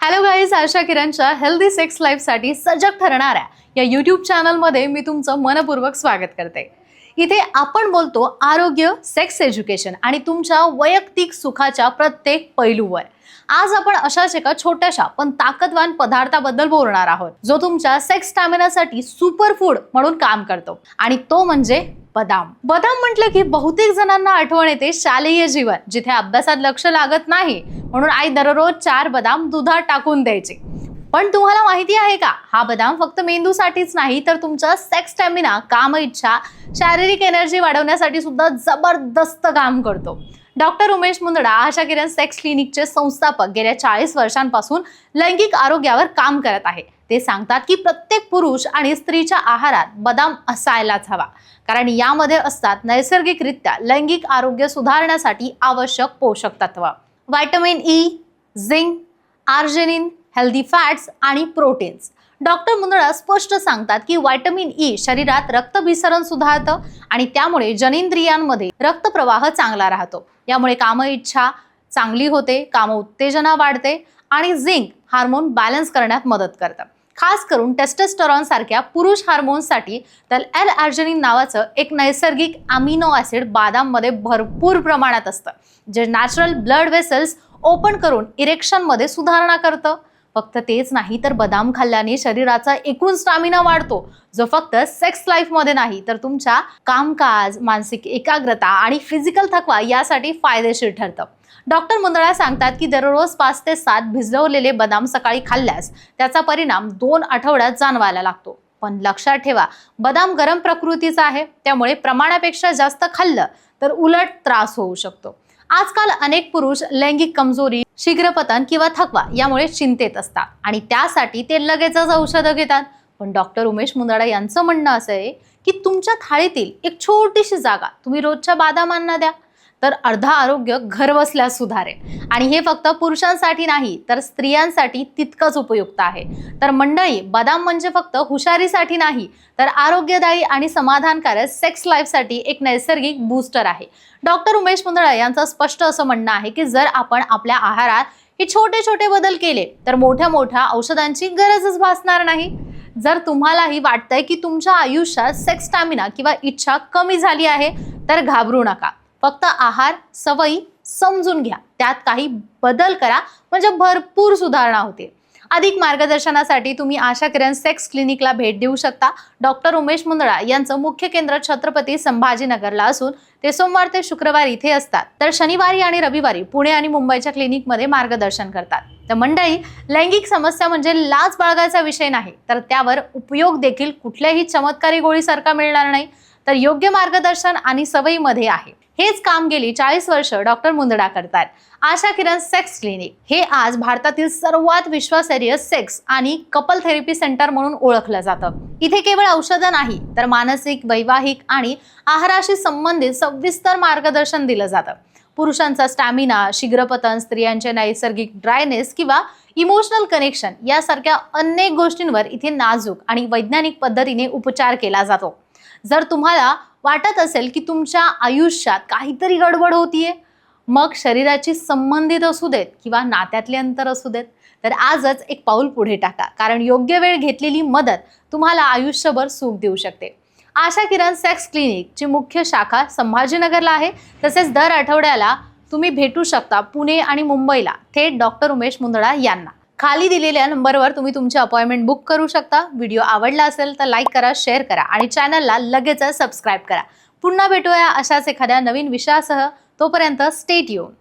Hello guys आशा किरणच्या healthy sex लाईफसाठी सजग ठरणाऱ्या या यूट्यूब चॅनलमध्ये मी तुमचं मनपूर्वक स्वागत करते. इथे आपण बोलतो आरोग्य सेक्स एज्युकेशन आणि तुमच्या वैयक्तिक सुखाच्या प्रत्येक पैलूवर. आज आपण अशाच एका छोट्याशा पण ताकदवान पदार्थाबद्दल बोलणार आहोत जो तुमच्या सेक्स स्टॅमिनासाठी सुपर फूड म्हणून काम करतो. आणि तो म्हणजे बदाम. बदाम म्हटलं की बहुतेक जणांना आठवण येते शालेय जीवन जिथे अभ्यासात लक्ष लागत नाही म्हणून आई दररोज चार बदाम दुधात टाकून द्यायचे. पण तुम्हाला माहिती आहे का? हा बदाम फक्त मेंदूसाठीच नाही तर तुमचा सेक्स स्टॅमिना काम इच्छा शारीरिक एनर्जी वाढवण्यासाठी सुद्धा जबरदस्त काम करतो. डॉक्टर उमेश मुंदडा आशा किरण सेक्स क्लिनिकचे संस्थापक गेल्या चाळीस वर्षांपासून लैंगिक आरोग्यावर काम करत आहे. ते सांगतात की प्रत्येक पुरुष आणि स्त्रीच्या आहारात बदाम असायलाच हवा. कारण यामध्ये असतात नैसर्गिकरित्या लैंगिक आरोग्य सुधारण्यासाठी आवश्यक पोषक तत्व. Vitamin E zinc arginine healthy fats आणि प्रोटीन्स डॉक्टर मुंदळा स्पष्ट सांगतात की व्हायटमिन ई e शरीरात रक्तभिसरण सुधारतं आणि त्यामुळे जनिंद्रियांमध्ये रक्तप्रवाह चांगला राहतो. यामुळे काम इच्छा चांगली होते काम उत्तेजना वाढते आणि झिंक हार्मोन बॅलन्स करण्यात मदत करतं. खास करून टेस्टेस्टरॉन सारख्या पुरुष हार्मोन्ससाठी तर एल आर्जनिन नावाचं एक नैसर्गिक अमिनो ॲसिड बादाममध्ये भरपूर प्रमाणात असतं जे नॅचरल ब्लड वेसल्स ओपन करून इरेक्शनमध्ये सुधारणा करतं. फक्त तेच नाही तर बदाम खाल्ल्याने शरीराचा एकूण स्टॅमिना वाढतो. जो फक्त सेक्स लाईफमध्ये नाही तर तुमच्या कामकाज मानसिक एकाग्रता आणि फिजिकल थकवा यासाठी फायदेशीर ठरतं. डॉक्टर मुंदळा सांगतात की दररोज पाच ते सात भिजवलेले बदाम सकाळी खाल्ल्यास त्याचा परिणाम दोन आठवड्यात जाणवायला लागतो. पण लक्षात ठेवा बदाम गरम प्रकृतीचा आहे त्यामुळे प्रमाणापेक्षा जास्त खाल्लं तर उलट त्रास होऊ शकतो. आजकाल अनेक पुरुष लैंगिक कमजोरी शीघ्रपतन किंवा थकवा यामुळे चिंतेत असतात आणि त्यासाठी ते लगेचच औषधं घेतात. पण डॉक्टर उमेश मुंदडा यांचं म्हणणं असं आहे की तुमच्या थाळीतील एक छोटीशी जागा तुम्ही रोजच्या बादामांना द्या. तर अर्धा आरोग्य घर बसल्यास सुधारेल. आणि हे फक्त पुरुषांसाठी नाही तर स्त्रियांसाठी तितकंच उपयुक्त आहे. तर मंडळी बदाम म्हणजे फक्त हुशारीसाठी नाही तर आरोग्यदायी आणि समाधानकारक सेक्स लाईफसाठी एक नैसर्गिक बूस्टर आहे. डॉक्टर उमेश मुंदळा यांचं स्पष्ट असं म्हणणं आहे की जर आपण आपल्या आहारात हे छोटे छोटे बदल केले तर मोठ्या मोठ्या औषधांची गरजच भासणार नाही. जर तुम्हालाही वाटतंय की तुमच्या आयुष्यात सेक्स स्टॅमिना किंवा इच्छा कमी झाली आहे तर घाबरू नका. फक्त आहार सवयी समजून घ्या. त्यात काही बदल करा. म्हणजे भरपूर सुधारणा होते. अधिक मार्गदर्शनासाठी तुम्ही आशा किरण सेक्स क्लिनिकला भेट देऊ शकता. डॉक्टर उमेश मुंदळा यांचं मुख्य केंद्र छत्रपती संभाजीनगरला असून ते सोमवार ते शुक्रवार इथे असतात. तर शनिवारी आणि रविवारी पुणे आणि मुंबईच्या क्लिनिकमध्ये मार्गदर्शन करतात. तर मंडळी लैंगिक समस्या म्हणजे लाच बाळगायचा विषय नाही. तर त्यावर उपयोग देखील कुठल्याही चमत्कारी गोळीसारखा मिळणार नाही. तर योग्य मार्गदर्शन आणि सवयीमध्ये आहे. हेच काम गेली चाळीस वर्ष डॉक्टर मुंदडा करतात आशा किरण सेक्स क्लिनिक हे आज भारतातील सर्वात विश्वासार्ह सेक्स आणि कपल थेरपी सेंटर म्हणून ओळखलं जातं. इथे केवळ औषधं नाही तर मानसिक वैवाहिक आणि आहाराशी संबंधित सविस्तर मार्गदर्शन दिलं जातं. पुरुषांचा स्टॅमिना शीघ्रपतन स्त्रियांचे नैसर्गिक ड्रायनेस किंवा इमोशनल कनेक्शन यासारख्या अनेक गोष्टींवर इथे नाजूक आणि वैज्ञानिक पद्धतीने उपचार केला जातो. जर तुम्हाला वाटत असेल की तुमच्या आयुष्यात काहीतरी गडबड होतीये मग शरीराची संबंधित असू देत किंवा नात्यातले अंतर असू देत तर आजच एक पाऊल पुढे टाका. कारण योग्य वेळ घेतलेली मदत तुम्हाला आयुष्यभर सुख देऊ शकते. आशा किरण सेक्स क्लिनिकची मुख्य शाखा संभाजीनगरला आहे. तसेच दर आठवड्याला तुम्ही भेटू शकता पुणे आणि मुंबईला. थेट डॉक्टर उमेश मुंदडा यांना. खाली दिलेल्या नंबरवर तुम्ही तुमची अपॉइंटमेंट बुक करू शकता. व्हिडिओ आवडला असेल तर लाईक करा शेअर करा आणि चॅनलला लगेचच सबस्क्राईब करा. पुन्हा भेटूया अशाच एखाद्या नवीन विषयासह. तोपर्यंत स्टेट येऊन